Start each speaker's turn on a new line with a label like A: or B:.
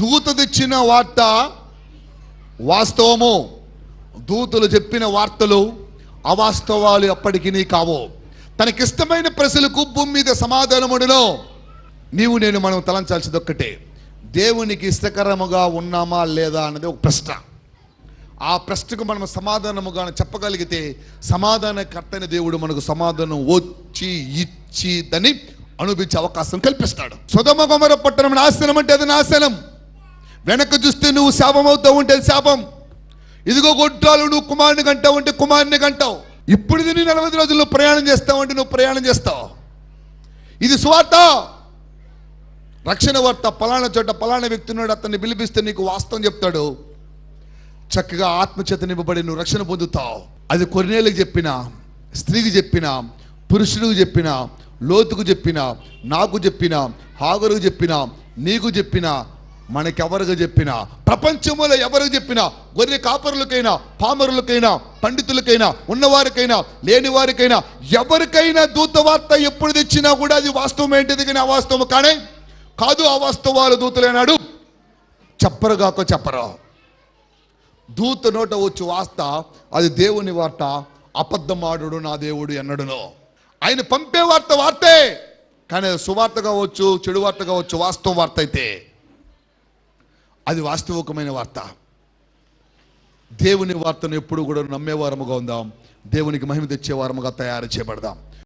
A: దూత తెచ్చిన వార్త వాస్తవము. దూతలు చెప్పిన వార్తలు అవాస్తవాలు ఎప్పటికీ కావు. తనకిష్టమైన ప్రజలకు భూమి మీద సమాధానముడులో నీవు నేను మనం తలంచాల్సింది ఒక్కటే. దేవునికి ఇష్టకరముగా ఉన్నామా లేదా అన్నది ఒక ప్రశ్న. ఆ ప్రశ్నకు మనం సమాధానముగా చెప్పగలిగితే సమాధానకర్తైన దేవుడు మనకు సమాధానం వచ్చి ఇచ్చి దాన్ని అనుభవించే అవకాశం కల్పిస్తాడు. సుధమ కుమర పట్టణం నాశనం అంటే అది నాశనం. వెనక్కి చూస్తే నువ్వు శాపం అవుతావు ఉంటే శాపం. ఇదిగో గొడ్రాలు నువ్వు కుమారుని కంటావు అంటే కుమారుని కంటావు. ఇప్పుడు ఇది నీ నలభై రోజుల్లో ప్రయాణం చేస్తావు అంటే నువ్వు ప్రయాణం చేస్తావు. ఇది స్వార్థ రక్షణ వార్త. పలానా చోట పలానా వ్యక్తి ఉన్నాడు అతన్ని పిలిపిస్తే నీకు వాస్తవం చెప్తాడు. చక్కగా ఆత్మచేత నింపబడి నువ్వు రక్షణ పొందుతావు. అది కొన్నేళ్ళకి చెప్పిన స్త్రీకి చెప్పిన పురుషుడికి చెప్పిన లోతుకు చెప్పిన నాకు చెప్పిన హాగరుకు చెప్పిన నీకు చెప్పిన మనకెవరికి చెప్పిన ప్రపంచంలో ఎవరికి చెప్పినా గొర్రె కాపరులకైనా పామరులకైనా పండితులకైనా ఉన్నవారికైనా లేని వారికైనా ఎవరికైనా దూత వార్త ఎప్పుడు తెచ్చినా కూడా అది వాస్తవం ఏంటిది కానీ అవాస్తవం కానీ కాదు అవాస్తవాలు దూతలేనాడు. చెప్పరుగాక చెప్పరు. దూత నోట వచ్చు వార్త అది దేవుని వార్త అబద్ధమాడు నా దేవుడు ఎన్నడునో ఆయన పంపే వార్త వార్తే కానీ అది సువార్త కావచ్చు చెడు వార్త కావచ్చు వాస్తవ వార్త అయితే. అది వాస్తవికమైన వార్త. దేవుని వార్తను ఎప్పుడు కూడా నమ్మేవారముగా ఉందాం. దేవునికి మహిమ తెచ్చే వారముగా తయారు చేయబడదాం.